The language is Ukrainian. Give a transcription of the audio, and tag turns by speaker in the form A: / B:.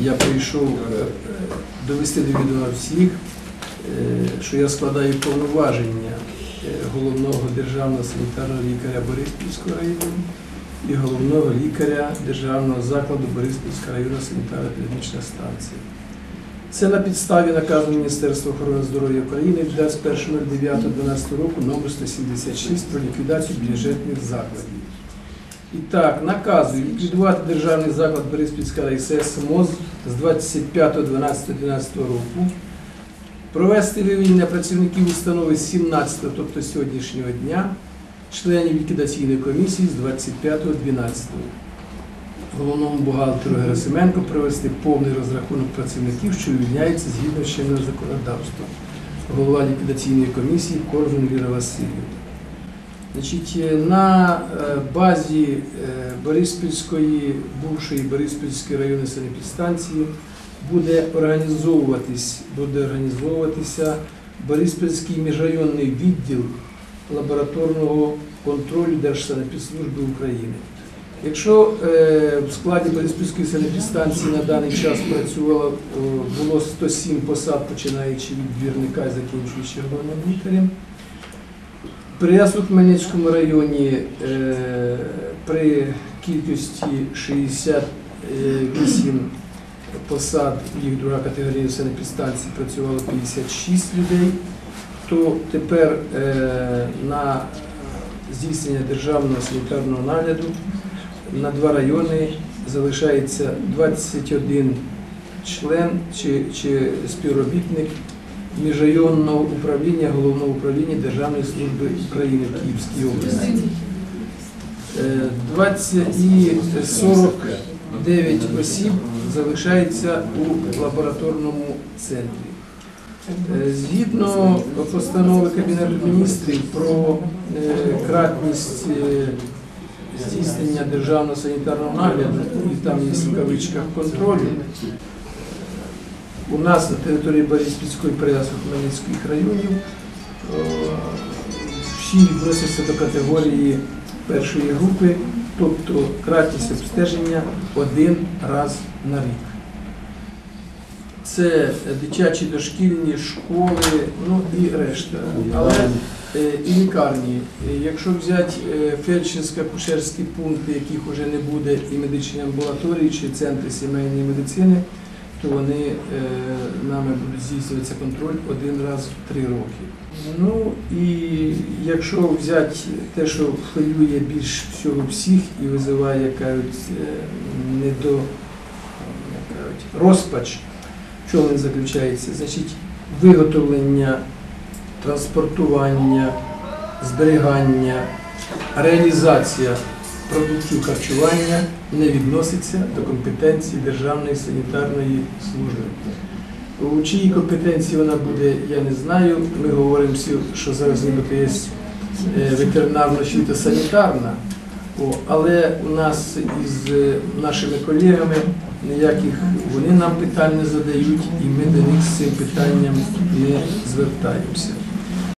A: я прийшов е, е, довести до відома всіх, е, що я складаю повноваження головного державного санітарного лікаря Бориспільського району і головного лікаря державного закладу Бориспільська районна санітарно-епідемічна станція. Це на підставі наказу Міністерства охорони здоров'я України від 21.09.12 року номер 176 про ліквідацію бюджетних закладів. І так, наказую ліквідувати державний заклад Бориспільська РайСС МОЗ з 25.12.12 року, провести вивільнення працівників установи з 17, тобто сьогоднішнього дня, членів ліквідаційної комісії з 25.12. Головному бухгалтеру Герасименко провести повний розрахунок працівників, що вивільняються згідно з чинного законодавства. Голова ліквідаційної комісії Коржун Віра Васильівна. Значить, е, на е, базі е, Бориспільської, бувшої Бориспільської районної санепідстанції буде організовуватись, буде організовуватися Бориспільський міжрайонний відділ лабораторного контролю Держсанепідслужби України. Якщо в складі Бориспільської санепідстанції на даний час працювало було 107 посад, починаючи від двірника і закінчуючи червоним лікарем, при Ясу-Хмельницькому районі е, при кількості 68 посад, їх друга категорія санепідстанції працювало 56 людей, то тепер е, на здійснення державного санітарного нагляду на два райони залишається 21 член чи співробітник міжрайонного управління головного управління Державної служби України в Київській області. Е, 20 і 49 осіб залишається у лабораторному центрі. Е, Згідно постанови Кабінету міністрів про е, кратність е, здійснення державного санітарного нагляду, і там є в кавичках контролю, у нас на території Бориспільської Приясу Хмельницьких районів е, всі відносяться до категорії першої групи, тобто кратність обстеження один раз на рік. Це дитячі дошкільні школи, ну і решта. Але е, і лікарні. Якщо взяти е, фельдшерсько-акушерські пункти, яких вже не буде, і медичні амбулаторії чи центри сімейної медицини, то вони е, нами будуть здійснюватися контроль один раз в три роки. Ну і якщо взяти те, що хвилює більш всього всіх і визиває, як кажуть, е, недо, як кажуть, розпач, чому він заключається? Значить, виготовлення, транспортування, зберігання, реалізація продуктів харчування не відноситься до компетенції Державної санітарної служби. У чиїй компетенції вона буде, я не знаю. Ми говоримо що зараз нібито є е, ветеринарна освіта санітарна, але у нас із е, нашими колегами ніяких вони нам питань не задають, і ми до них з цим питанням не звертаємося.